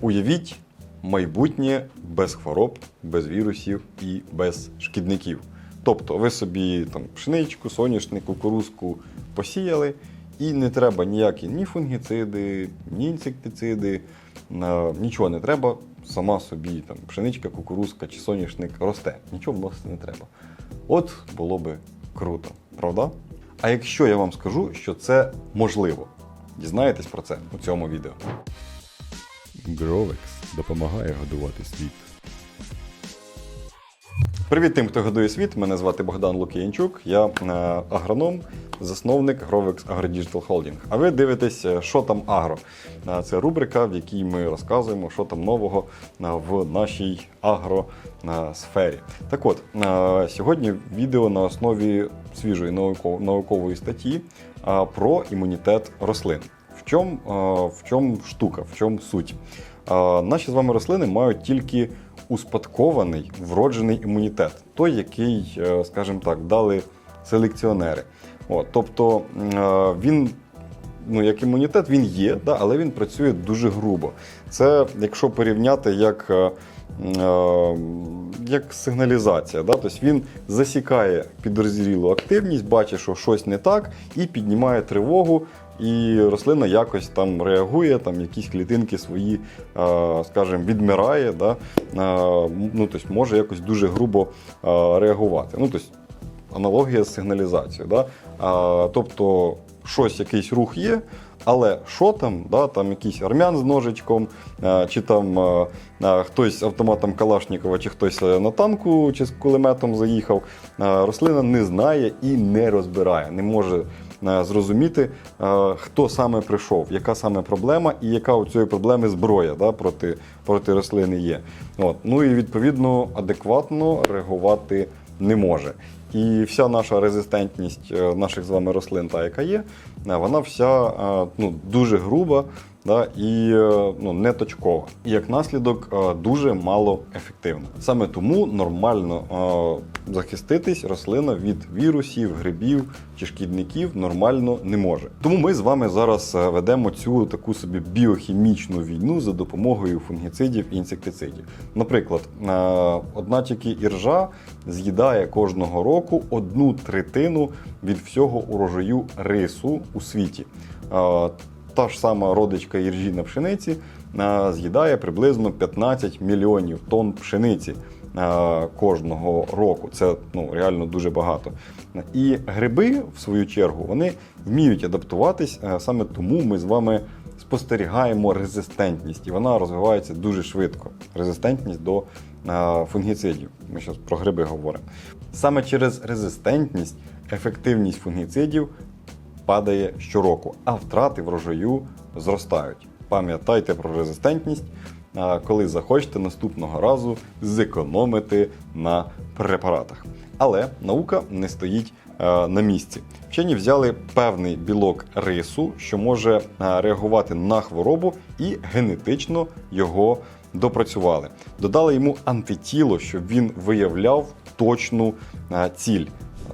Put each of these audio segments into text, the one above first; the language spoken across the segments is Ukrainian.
Уявіть майбутнє без хвороб, без вірусів і без шкідників. Тобто ви собі там пшеничку, соняшник, кукурузку посіяли, і не треба ніякі ні фунгіциди, ні інсектициди, нічого не треба. Сама собі там пшеничка, кукурузка чи соняшник росте. Нічого вносити не треба. От було би круто, правда? А якщо я вам скажу, що це можливо, дізнаєтесь про це у цьому відео. Гровекс допомагає годувати світ. Привіт тим, хто годує світ. Мене звати Богдан Лук'янчук. Я е, агроном, засновник Grovex AgroDigital Holding. А ви дивитесь, е, що там агро. Е, Це рубрика, в якій ми розказуємо, що там нового в нашій агросфері. Так от, сьогодні відео на основі свіжої науко- наукової статті про імунітет рослин. В чому, в чому штука, в чому суть? Е, Наші з вами рослини мають тільки успадкований вроджений імунітет, той, який, е, скажімо так, дали селекціонери. От, тобто е, він, ну, як імунітет, він є, да, але він працює дуже грубо. Це, якщо порівняти як. Е, Як сигналізація, да? тобто він засікає підозрілу активність, бачить, що щось не так, і піднімає тривогу, і рослина якось там реагує, там якісь клітинки свої, е, скажімо, відмирає, да? е, ну, тобто може якось дуже грубо реагувати. Ну, тобто, аналогія з сигналізацією. Да? Тобто щось, якийсь рух є, але що там, да, там якийсь армян з ножичком, чи там а, а, хтось автоматом Калашникова, чи хтось е, на танку чи з кулеметом заїхав, рослина не знає і не розбирає, не може е, зрозуміти, е, хто саме прийшов, яка саме проблема і яка у цієї проблеми зброя да, проти, проти рослини є. От. Ну і відповідно адекватно реагувати не може. І вся наша резистентність е, наших з вами рослин, та яка є, е, вона вся е, ну, дуже груба да, і е, ну, не точкова. І як наслідок е, дуже мало ефективна. Саме тому нормально е, захиститись рослина від вірусів, грибів чи шкідників нормально не може. Тому ми з вами зараз ведемо цю таку собі біохімічну війну за допомогою фунгіцидів і інсектицидів. Наприклад, одна тільки іржа з'їдає кожного року одну третину від всього урожаю рису у світі. Та ж сама родичка іржі на пшениці з'їдає приблизно 15 мільйонів тонн пшениці кожного року. Це ну, реально дуже багато. І гриби, в свою чергу, вони вміють адаптуватись. Саме тому ми з вами спостерігаємо резистентність, і вона розвивається дуже швидко. Резистентність до фунгіцидів. Ми зараз про гриби говоримо. Саме через резистентність ефективність фунгіцидів падає щороку, а втрати врожаю зростають. Пам'ятайте про резистентність, коли захочете наступного разу зекономити на препаратах. Але наука не стоїть на місці. Вчені взяли певний білок рису, що може реагувати на хворобу, і генетично його допрацювали. Додали йому антитіло, щоб він виявляв точну ціль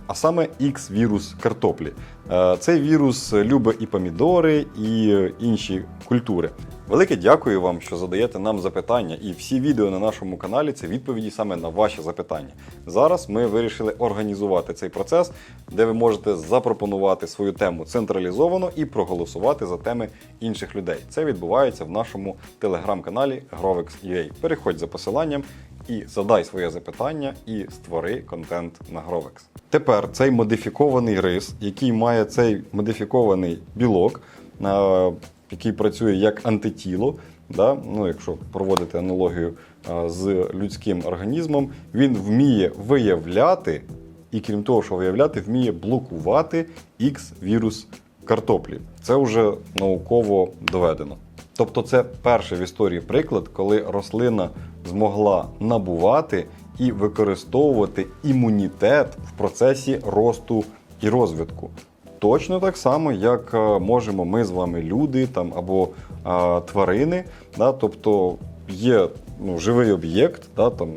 а саме X-вірус картоплі. Е, Цей вірус любить і помідори, і е, інші культури. Велике дякую вам, що задаєте нам запитання, і всі відео на нашому каналі це відповіді саме на ваші запитання. Зараз ми вирішили організувати цей процес, де ви можете запропонувати свою тему централізовано і проголосувати за теми інших людей. Це відбувається в нашому телеграм-каналі Grovex.ua. Переходь за посиланням і задай своє запитання і створи контент на Grovex. Тепер цей модифікований рис, який має цей модифікований білок, е, який працює як антитіло, да? ну, якщо проводити аналогію е, з людським організмом, він вміє виявляти і крім того, що виявляти, вміє блокувати X-вірус картоплі. Це вже науково доведено. Тобто, це перший в історії приклад, коли рослина змогла набувати і використовувати імунітет в процесі росту і розвитку. Точно так само, як е, можемо ми з вами, люди там, або е, тварини. Да? Тобто є ну, живий об'єкт, да, там, е,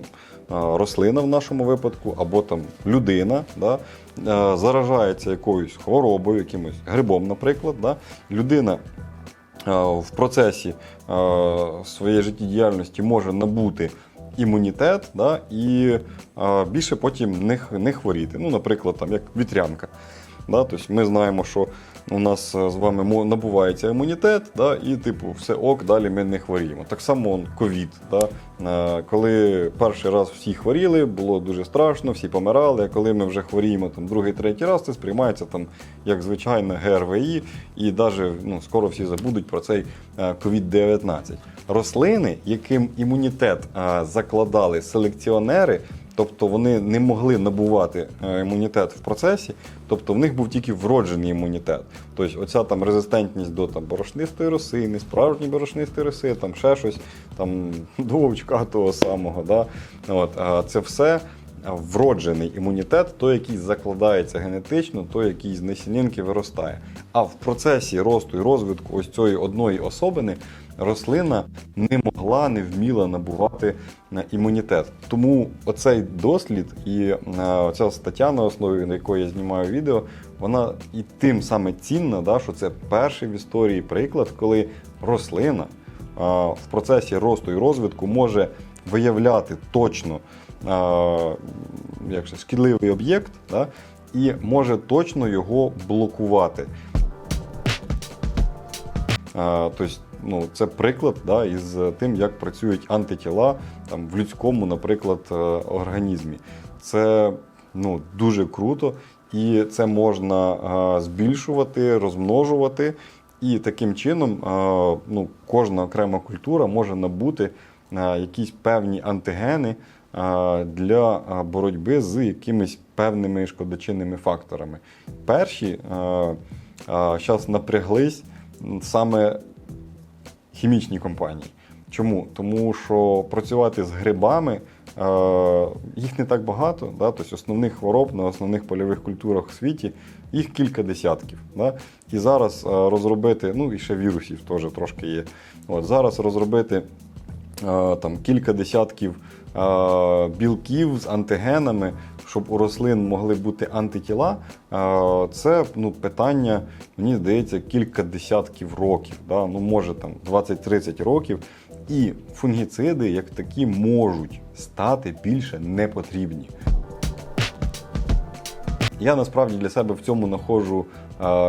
рослина в нашому випадку, або там людина, да, е, заражається якоюсь хворобою, якимось грибом, наприклад. Да? Людина в процесі е, своєї життєдіяльності може набути імунітет да, і е, більше потім не, не хворіти. Ну, наприклад, там, як вітрянка. Да, тобто ми знаємо, що у нас е, з вами набувається імунітет, да, і типу все ок, далі ми не хворіємо. Так само ковід. Да, Е, коли перший раз всі хворіли, було дуже страшно, всі помирали. А коли ми вже хворіємо там другий, третій раз, це сприймається там як звичайне ГРВІ, і навіть ну, скоро всі забудуть про цей е, COVID-19. Рослини, яким імунітет е, закладали селекціонери, тобто вони не могли набувати е, імунітет в процесі, тобто в них був тільки вроджений імунітет. Тобто оця там резистентність до там, борошнистої роси, не справжньої борошнистої роси, там ще щось, там до вовчка того самого. Да? От, це все вроджений імунітет, той, який закладається генетично, той, який з насінинки виростає. А в процесі росту і розвитку ось цієї одної особини рослина не могла, не вміла набувати е, імунітет. Тому оцей дослід і е, оця стаття, на основі на якої я знімаю відео, вона і тим саме цінна, да, що це перший в історії приклад, коли рослина в процесі росту і розвитку може виявляти точно як же, шкідливий об'єкт да, і може точно його блокувати. Тобто, ну, це приклад да, із тим, як працюють антитіла там, в людському, наприклад, е, організмі. Це ну, дуже круто, і це можна збільшувати, розмножувати. І таким чином ну, кожна окрема культура може набути якісь певні антигени для боротьби з якимись певними шкодочинними факторами. Перші зараз напряглись саме хімічні компанії. Чому? Тому що працювати з грибами е, їх не так багато. Да? Тобто основних хвороб на основних польових культурах у світі їх кілька десятків. Да? І зараз е, розробити, ну і ще вірусів теж трошки є. От, зараз розробити е, там, кілька десятків білків з антигенами, щоб у рослин могли бути антитіла, це ну, питання, мені здається, кілька десятків років. Да? Ну, може там 20-30 років. І фунгіциди, як такі, можуть стати більше не потрібні. Я насправді для себе в цьому знаходжу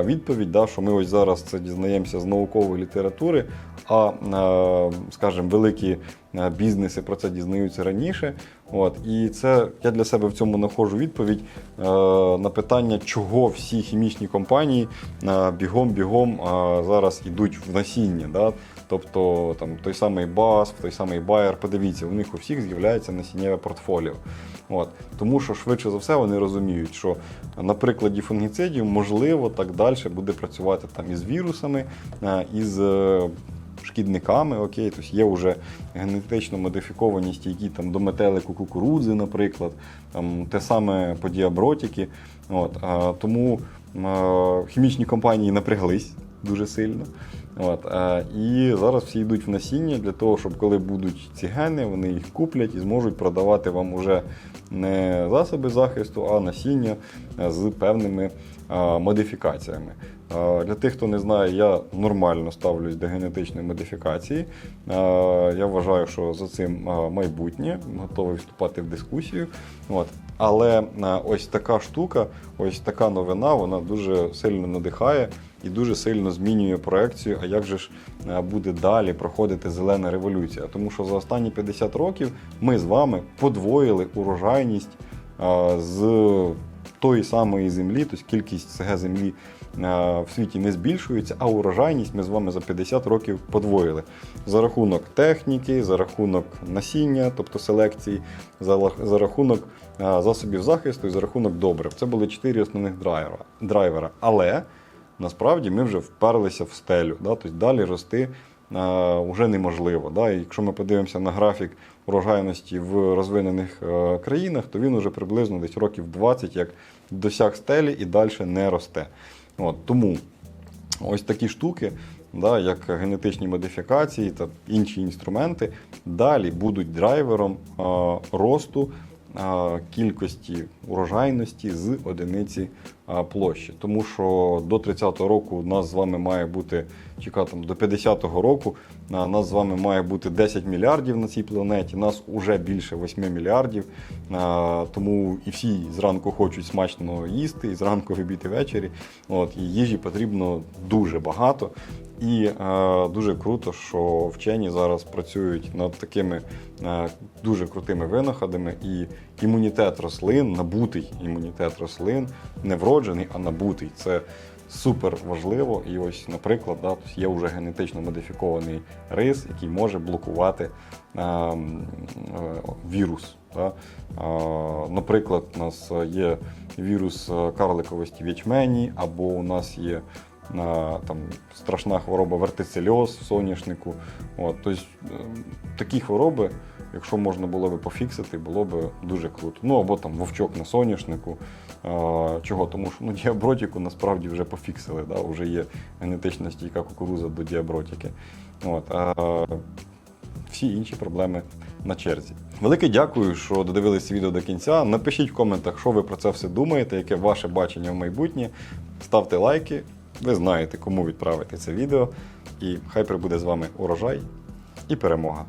відповідь, да, що ми ось зараз це дізнаємося з наукової літератури, а, е, скажімо, великі е, бізнеси про це дізнаються раніше. От, і це я для себе в цьому знаходжу відповідь е, на питання, чого всі хімічні компанії бігом-бігом зараз йдуть в насіння. Да? Тобто там той самий BASF, той самий Bayer, подивіться, у них у всіх з'являється насіннєве портфоліо. От. Тому що швидше за все вони розуміють, що на прикладі фунгіцидів можливо так далі буде працювати там із вірусами, із шкідниками. Окей, тобто є вже генетично модифіковані стійкі там до метелику кукурудзи, наприклад, там те саме по діабротіки. От, а, тому е, хімічні компанії напряглись дуже сильно. От, е, і зараз всі йдуть в насіння для того, щоб коли будуть ці гени, вони їх куплять і зможуть продавати вам уже не засоби захисту, а насіння з певними е, модифікаціями. Для тих, хто не знає, я нормально ставлюсь до генетичної модифікації. Я вважаю, що за цим майбутнє, готовий вступати в дискусію. От. Але ось така штука, ось така новина, вона дуже сильно надихає і дуже сильно змінює проекцію. А як же ж буде далі проходити зелена революція? Тому що за останні 50 років ми з вами подвоїли урожайність з тої самої землі, тобто кількість СГ землі е, в світі не збільшується, а урожайність ми з вами за 50 років подвоїли. За рахунок техніки, за рахунок насіння, тобто селекції, за, рахунок е, засобів захисту і за рахунок добрив. Це були чотири основних драйвера. Але насправді ми вже вперлися в стелю. Да? Тобто далі рости вже неможливо. Да? Якщо ми подивимося на графік урожайності в розвинених е, країнах, то він уже приблизно десь років 20 як досяг стелі і далі не росте. От, тому ось такі штуки, да, як генетичні модифікації та інші інструменти, далі будуть драйвером е, росту е, кількості урожайності з одиниці площі. Тому що до 30-го року у нас з вами має бути, чека там до 50-го року, нас з вами має бути 10 мільярдів на цій планеті, нас уже більше 8 мільярдів. Тому і всі зранку хочуть смачно їсти, і зранку в обід і ввечері. От, і їжі потрібно дуже багато. І е, дуже круто, що вчені зараз працюють над такими е, дуже крутими винаходами, і імунітет рослин, набутий імунітет рослин, не вроджений, а набутий. Це супер важливо. І ось, наприклад, да, є вже генетично модифікований рис, який може блокувати е, е, вірус. Да? А, Наприклад, у нас є вірус е, карликовості в ячмені, або у нас є на там страшна хвороба вертицельоз в соняшнику. От, тобто, е, такі хвороби, якщо можна було би пофіксити, було б дуже круто. Ну або там вовчок на соняшнику. Чого? Тому що ну, діабротіку насправді вже пофіксили. Да? Вже є генетична стійка кукуруза до діабротіки. От, а, всі інші проблеми на черзі. Велике дякую, що додивилися відео до кінця. Напишіть в коментах, що ви про це все думаєте, яке ваше бачення в майбутнє. Ставте лайки. Ви знаєте, кому відправити це відео. І хай прибуде з вами урожай і перемога.